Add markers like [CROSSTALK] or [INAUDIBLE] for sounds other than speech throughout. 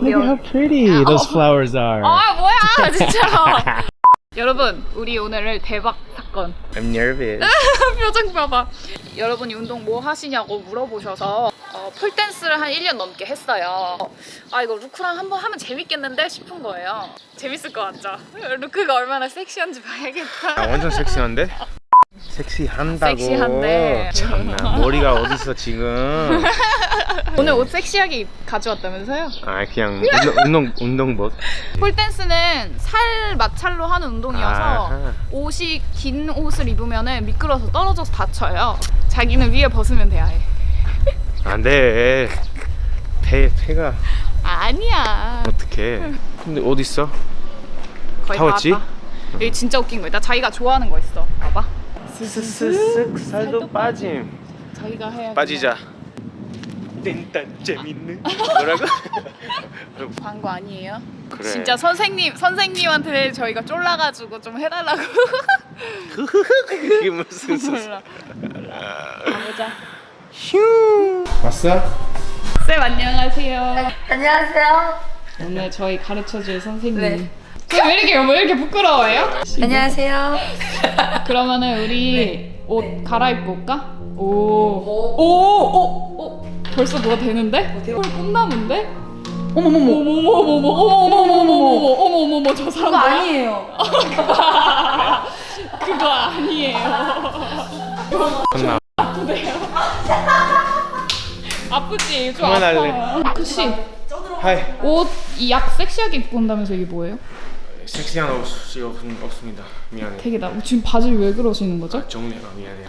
Look at how pretty those flowers are. 아 뭐야 진짜. [LAUGHS] 여러분 우리 오늘을 대박 사건. I'm nervous. [LAUGHS] 표정 봐봐. 여러분이 운동 뭐 하시냐고 물어보셔서 어, 폴댄스를 한 1년 넘게 했어요. 아 이거 루크랑 한번 하면 재밌겠는데 싶은 거예요. 재밌을 것 같죠? 루크가 얼마나 섹시한지 봐야겠다. 아, 완전 섹시한데? [LAUGHS] 섹시한다고. 섹시한데. 참나 머리가 어딨어 지금? 오늘 옷 섹시하게 입- 가져왔다면서요? 아 그냥 운동 [LAUGHS] 운동 운동복. 폴댄스는 살 마찰로 하는 운동이어서 아하. 옷이 긴 옷을 입으면 미끄러서 떨어져서 다쳐요. 자기는 위에 벗으면 돼야 해. 안돼. 배 배가 아 니야. 어떡해. 근데 어디 있어? 거의 다다 왔지? 왔다. 여기 진짜 웃긴 거 있다. 자기가 좋아하는 거 있어. 봐봐. 슥슥 살도 빠짐. 자기가 해야 빠지자. 땡딴 재밌는. 뭐라고? [LAUGHS] 광고 아니에요? 그래. 진짜 선생님 선생님한테 저희가 쫄라가지고 좀 해달라고. 그게 [LAUGHS] 무슨 소리? 몰라. 가보자. 휴. 왔어? 쌤 안녕하세요. 안녕하세요. 오늘 저희 가르쳐줄 선생님. 네. 쌤왜 이렇게 왜 이렇게 부끄러워요? [LAUGHS] 안녕하세요. 그러면은 우리 옷 갈아입고 올까? 오. 오. 오. 오. 벌써 뭐가 되는데? 헐 꽃나무인데? 어머머머. 어머머머머. 어머머머머. 어머머머. 저 사람 그거 뭐야? 아니에요. [LAUGHS] 그거 아니에요. 끝나. 아프지? 좀 그만할래. 아파요. 그치? 하이. 옷약 섹시하게 입고 온다면서 이게 뭐예요? 섹시한 옷이 없, 없습니다. 미안해. 되게다. 지금 바지를 왜 그러시는 거죠? 정리가 미안해.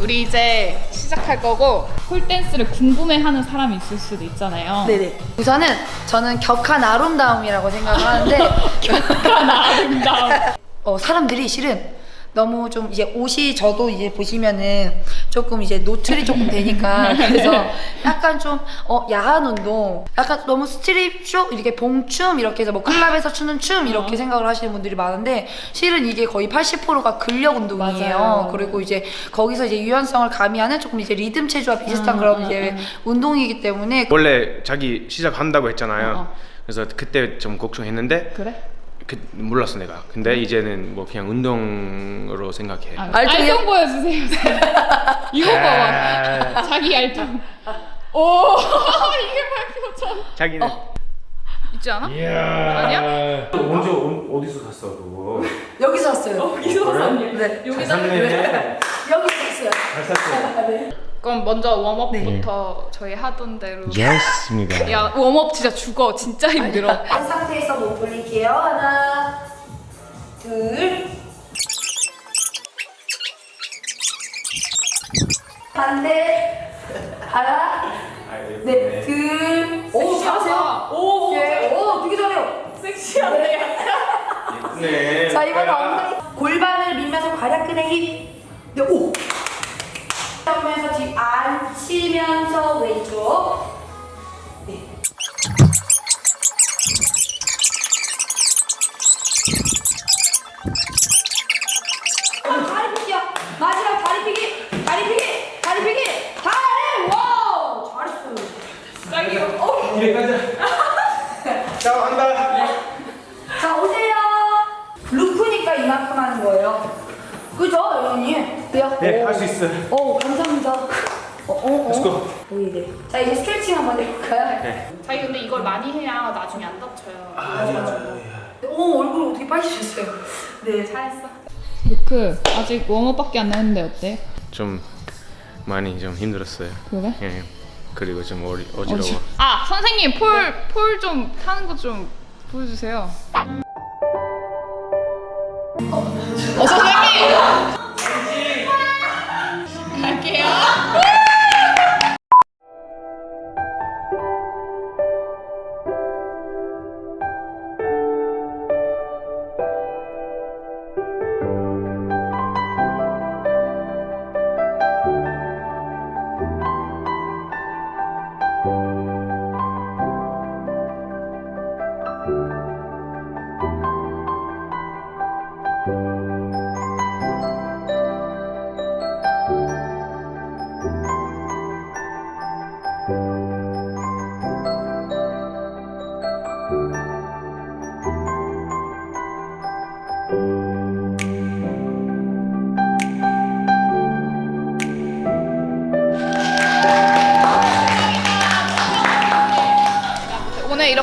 우리 이제 시작할 거고 폴댄스를 궁금해하는 사람이 있을 수도 있잖아요. 네네. 우선은 저는 격한 아름다움이라고 생각을 하는데 [LAUGHS] 아름다움. [LAUGHS] 어, 사람들이 실은 너무 좀 이제 옷이 저도 이제 보시면은 조금 이제 노출이 조금 되니까 [LAUGHS] 그래서 약간 좀 어, 야한 운동 약간 너무 스트립 쇼 이렇게 봉춤 이렇게 해서 뭐 클럽에서 추는 춤 이렇게 생각을 하시는 분들이 많은데 실은 이게 거의 80%가 근력 운동이에요. 맞아요. 그리고 이제 거기서 이제 유연성을 가미하는 조금 이제 리듬 체조와 비슷한 음, 그런 음, 이제 음. 운동이기 때문에 원래 자기 시작한다고 했잖아요. 어, 어. 그래서 그때 좀 걱정했는데 그래? 그, 몰랐어 내가. 근데 이제는 뭐 그냥 운동으로 생각해. 아, 알통이요? 알통 보여주세요. [LAUGHS] 이거 봐봐. 자기 알통. 오 [LAUGHS] 이게 발표잖아. 자기는. 있지 않아? 아니야? 언제 어, 어디서 샀어 그거? 여기서 왔어요. 여기서 샀니? 네. 잘 샀네. [LAUGHS] 여기서 왔어요. 잘 샀어. 그럼 먼저 웜업부터 저희 하던 대로. 예스입니다. 야 웜업 진짜 죽어. 진짜 힘들어. 한 상태에서 몸 돌릴게요. 둘. 반대. 하나, 네, 둘. 오, 잘하세요. 오 네, 오, 되게 잘해요. 섹시한데. 네. 자, 이번에 엉덩이 골반을 밀면서 과략근의 힘. 네, 오. 하면서 뒤 앉히면서 왼쪽. 자기 어. 이래 가자. [LAUGHS] 자 한다. 자 오세요. 루프니까 이만큼 하는 거예요. 그죠, 여러분이? 그요? 네, 할 수 있어. 오, 감사합니다. 어, 어, 어. Let's go. 보이네. 자 이제 스트레칭 한번 해볼까요? 네. 자기 근데 이걸 많이 해야 나중에 안 다쳐요. 아, 맞아요. 오, 얼굴 어떻게 빠지셨어요? 네. 잘했어. 루크 아직 웜업밖에 안 했는데 어때? 좀 많이 좀 힘들었어요. 그래? 예. 그리고 좀 어리, 어지러워. 아 선생님 폴 폴 좀 타는 거 좀 보여주세요. 어 선생님. 갈게요.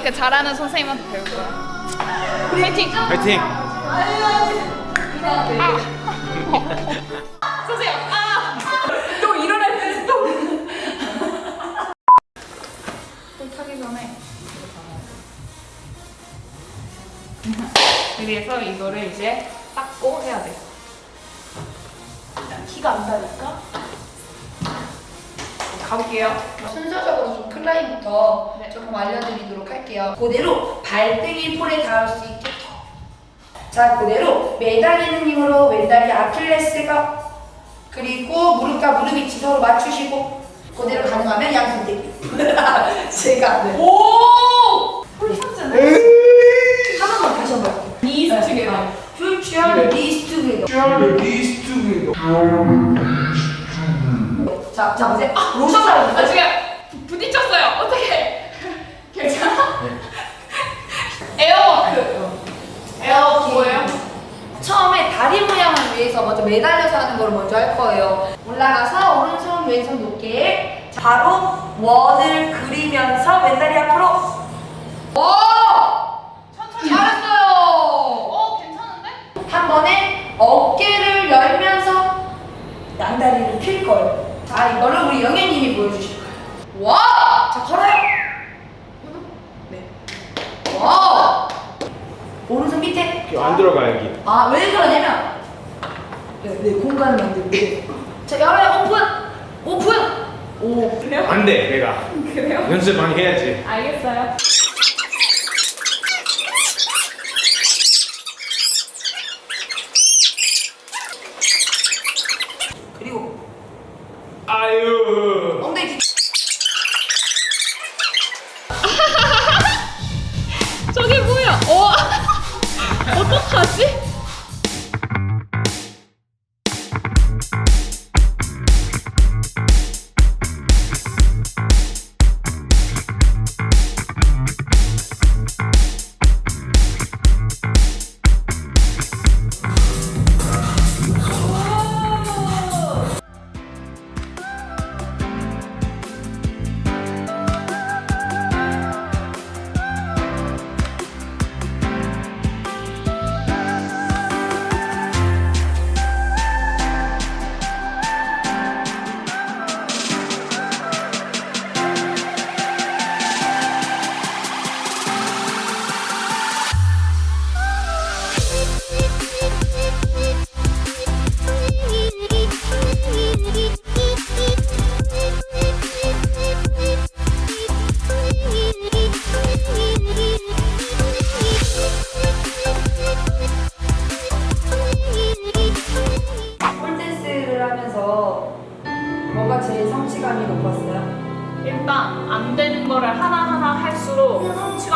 이렇게 잘하는 선생님한테 배울 거야. 파이팅! 파이팅! [LAUGHS] 선생님, 아! 또 일어날 때 또. 또 타기 전에 [LAUGHS] 그래서 이거를 이제 닦고 해야 돼. 일단 키가 안 닿으니까 가볼게요. 순서적으로 좀 클라이부터 네. 조금 알려드리도록 할게요. 그대로 발등이 폴에 닿을 수 있게 자, 그대로 매달리는 힘으로 왼다리 아킬레스가 그리고 무릎과 무릎 위치 서로 맞추시고 그대로 가능하면 양손 대기. [LAUGHS] 제가 네. 오! 한 번만 다시 한번. 니 중에다. 퓨처 리스트 그리도. 자, 자 보세요. 아, 로션 아. 지금 부딪혔어요. 어떻게? 괜찮아? 에어워크. 에어워크 뭐예요? 처음에 다리 모양을 위해서 먼저 매달려서 하는 걸 먼저 할 거예요. 올라가서 오른손 왼손 높게 자, 바로 원을 그리면서 왼다리 앞으로. 오! 천천히. 잘했어요. 어 괜찮은데? 한 번에 어깨를 열면서 양다리를 필 거예요. 자, 이거를 우리 영애님이 보여주실 거예요. 와! 자, 걸어요. 네. 와! 밑에. 안 들어가 여기. 아, 왜 그러냐면 네, 네 공간을 만들고 네. 자, 열어요. 오픈. 오픈. 오. 그래요? 안 돼, 내가. 그래요? 연습 많이 해야지. 알겠어요.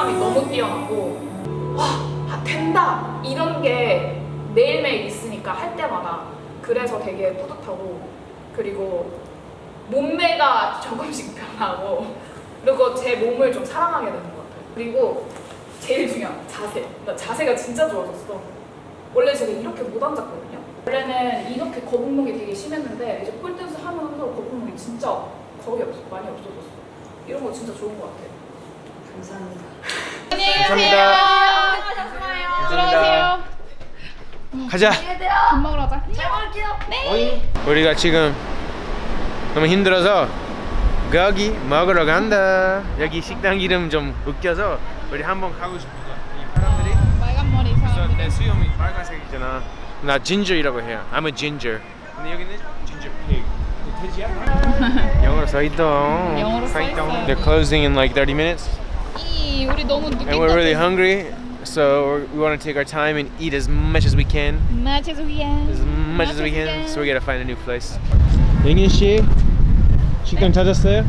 성취감이 너무 뛰어나고 와 아, 된다! 이런 게 매일매일 있으니까 할 때마다 그래서 되게 뿌듯하고 그리고 몸매가 [LAUGHS] 조금씩 변하고 그리고 제 몸을 좀 사랑하게 되는 것 같아요. 그리고 제일 중요한 자세. 나 자세가 진짜 좋아졌어. 원래 제가 이렇게 못 앉았거든요. 원래는 이렇게 거북목이 되게 심했는데 이제 폴댄스 하면서 거북목이 진짜 거의 없어 많이 없어졌어. 이런 거 진짜 좋은 것 같아요 감사합니다. 안녕히. 감사합니다. 들어가세요. 가자. 계세요. 밥 먹으러 가자. 잘 먹을게요. 우리가 지금 너무 힘들어서 거기 먹으러 간다. 여기 식당 이름 좀 웃겨서 우리 한번 가고 싶어. 이 사람들이 빨간 머리 그래서 내 수염이 빨간색이잖아. 나 진저이라고 해요. I'm a ginger. 근데 여기는 ginger pig. 돼지야? [LAUGHS] 영어로 써 있다. 영어로 써 있어요. They're closing in like 30 minutes, 이 우리 너무 늦게 and we're really hungry. So we want to take our time and eat as much as we can, Much as we can. as much as we can. So we gotta find a new place. 영인 씨, 식당 찾았어요?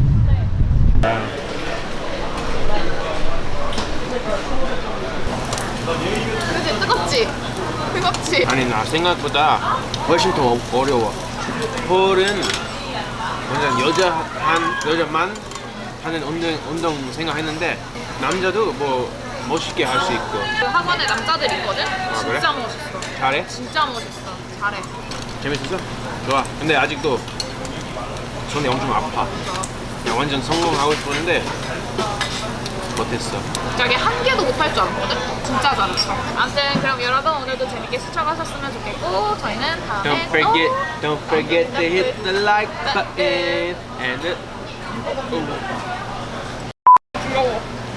그치 뜨겁지? 뜨겁지? 아니 나 생각보다 훨씬 더 어려워. 폴은 완전 여자 한 여자만 하는 운동 운동 생각했는데 남자도 뭐 멋있게 할 수 있고 그 학원에 남자들 있거든? 그래? 진짜 멋있어. 잘해? 진짜 멋있어. 잘해. 재밌었어? 좋아. 근데 아직도 손이 엄청 아파. 그냥 완전 성공하고 싶었는데 못했어. 저기 한 개도 못할 줄 알았거든? 진짜 잘했어. 아무튼 그럼 여러분 오늘도 재밌게 시청하셨으면 좋겠고 저희는 다음에 Don't forget, 또 don't forget to hit the like button and the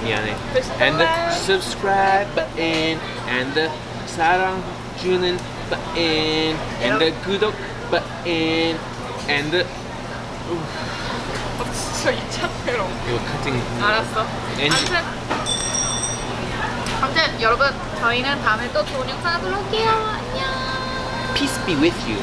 Press the And the subscribe button and the 사랑 주는 button and the 구독 button and the 어, 진짜 이 차태로. 이거 카팅 알았어. 엔지- 아무튼 아무튼 여러분 저희는 다음에 또 좋은 영상 하도록 할게요. 안녕. Peace be with you.